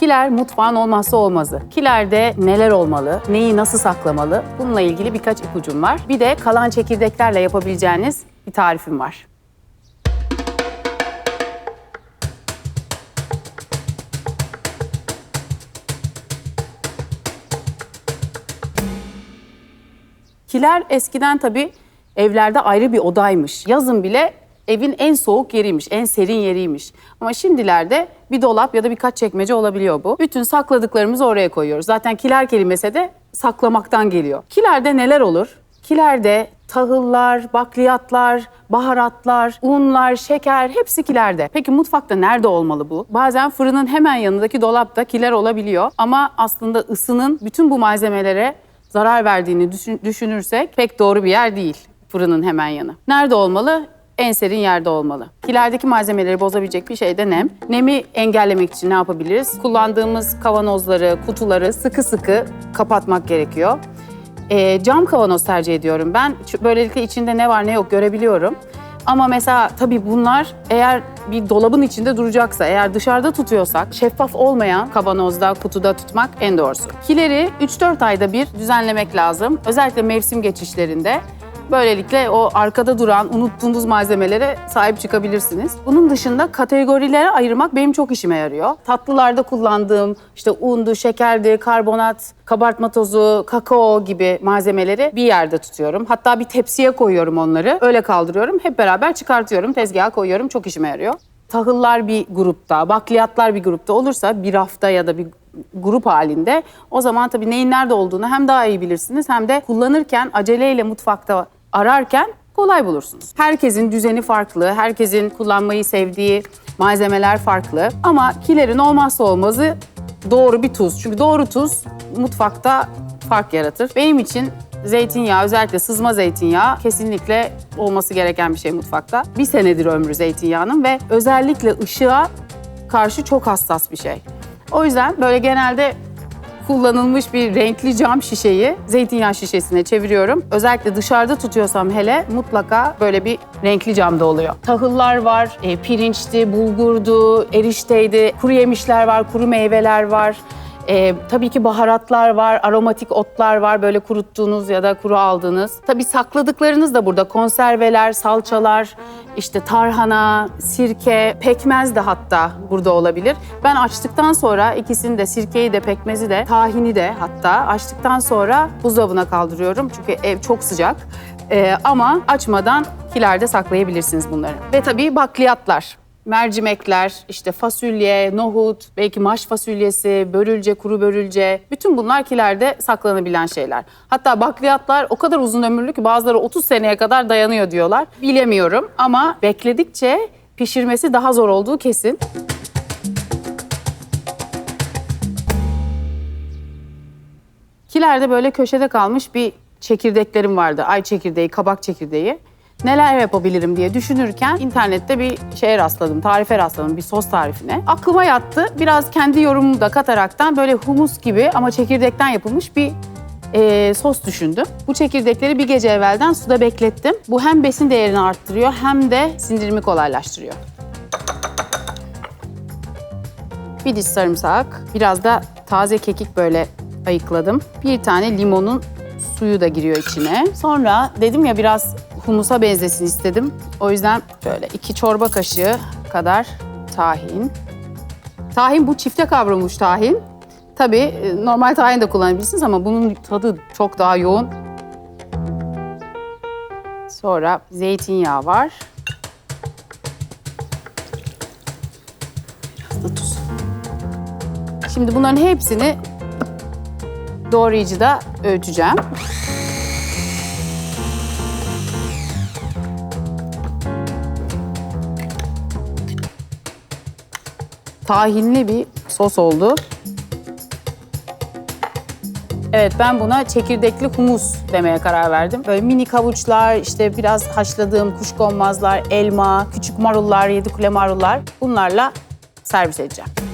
Kiler mutfağın olmazsa olmazı. Kilerde neler olmalı, neyi nasıl saklamalı? Bununla ilgili birkaç ipucum var. Bir de kalan çekirdeklerle yapabileceğiniz bir tarifim var. Kiler eskiden tabii evlerde ayrı bir odaymış. Yazın bile evin en soğuk yeriymiş, en serin yeriymiş. Ama şimdilerde bir dolap ya da birkaç çekmece olabiliyor bu. Bütün sakladıklarımızı oraya koyuyoruz. Zaten kiler kelimesi de saklamaktan geliyor. Kilerde neler olur? Kilerde tahıllar, bakliyatlar, baharatlar, unlar, şeker hepsi kilerde. Peki mutfakta nerede olmalı bu? Bazen fırının hemen yanındaki dolapta kiler olabiliyor. Ama aslında ısının bütün bu malzemelere zarar verdiğini düşün- düşünürsek pek doğru bir yer değil fırının hemen yanı. Nerede olmalı? En serin yerde olmalı. Kilerdeki malzemeleri bozabilecek bir şey de nem. Nemi engellemek için ne yapabiliriz? Kullandığımız kavanozları, kutuları sıkı sıkı kapatmak gerekiyor. Ee, cam kavanoz tercih ediyorum ben. Böylelikle içinde ne var ne yok görebiliyorum. Ama mesela tabii bunlar eğer bir dolabın içinde duracaksa, eğer dışarıda tutuyorsak şeffaf olmayan kavanozda, kutuda tutmak en doğrusu. Kileri 3-4 ayda bir düzenlemek lazım. Özellikle mevsim geçişlerinde. Böylelikle o arkada duran, unuttuğunuz malzemelere sahip çıkabilirsiniz. Bunun dışında kategorilere ayırmak benim çok işime yarıyor. Tatlılarda kullandığım işte undu, şekerdi, karbonat, kabartma tozu, kakao gibi malzemeleri bir yerde tutuyorum. Hatta bir tepsiye koyuyorum onları. Öyle kaldırıyorum. Hep beraber çıkartıyorum, tezgaha koyuyorum. Çok işime yarıyor. Tahıllar bir grupta, bakliyatlar bir grupta olursa bir hafta ya da bir grup halinde o zaman tabii neyin nerede olduğunu hem daha iyi bilirsiniz hem de kullanırken aceleyle mutfakta ararken kolay bulursunuz. Herkesin düzeni farklı, herkesin kullanmayı sevdiği malzemeler farklı ama kilerin olmazsa olmazı doğru bir tuz. Çünkü doğru tuz mutfakta fark yaratır. Benim için zeytinyağı özellikle sızma zeytinyağı kesinlikle olması gereken bir şey mutfakta. Bir senedir ömrü zeytinyağının ve özellikle ışığa karşı çok hassas bir şey. O yüzden böyle genelde kullanılmış bir renkli cam şişeyi zeytinyağı şişesine çeviriyorum. Özellikle dışarıda tutuyorsam hele mutlaka böyle bir renkli camda oluyor. Tahıllar var, e, pirinçti, bulgurdu, erişteydi, kuru yemişler var, kuru meyveler var. E, tabii ki baharatlar var, aromatik otlar var böyle kuruttuğunuz ya da kuru aldığınız. Tabii sakladıklarınız da burada konserveler, salçalar, işte tarhana, sirke, pekmez de hatta burada olabilir. Ben açtıktan sonra ikisini de sirkeyi de pekmezi de tahini de hatta açtıktan sonra buzdolabına kaldırıyorum. Çünkü ev çok sıcak. E, ama açmadan kilerde saklayabilirsiniz bunları. Ve tabii bakliyatlar. Mercimekler, işte fasulye, nohut, belki maş fasulyesi, börülce, kuru börülce. Bütün bunlar kilerde saklanabilen şeyler. Hatta bakliyatlar o kadar uzun ömürlü ki bazıları 30 seneye kadar dayanıyor diyorlar. Bilemiyorum ama bekledikçe pişirmesi daha zor olduğu kesin. Kilerde böyle köşede kalmış bir çekirdeklerim vardı. Ay çekirdeği, kabak çekirdeği. Neler yapabilirim diye düşünürken internette bir şeye rastladım, tarife rastladım, bir sos tarifine. Aklıma yattı. Biraz kendi yorumumu da kataraktan böyle humus gibi ama çekirdekten yapılmış bir e, sos düşündüm. Bu çekirdekleri bir gece evvelden suda beklettim. Bu hem besin değerini arttırıyor hem de sindirimi kolaylaştırıyor. Bir diş sarımsak, biraz da taze kekik böyle ayıkladım. Bir tane limonun suyu da giriyor içine. Sonra dedim ya biraz humusa benzesin istedim. O yüzden şöyle iki çorba kaşığı kadar tahin. Tahin bu çifte kavrulmuş tahin. Tabii e, normal tahin de kullanabilirsiniz ama bunun tadı çok daha yoğun. Sonra zeytinyağı var. Biraz da tuz. Şimdi bunların hepsini doğrayıcıda öğüteceğim. Tahinli bir sos oldu. Evet ben buna çekirdekli humus demeye karar verdim. Böyle minik havuçlar, işte biraz haşladığım kuşkonmazlar, elma, küçük marullar, yedi kule marullar bunlarla servis edeceğim.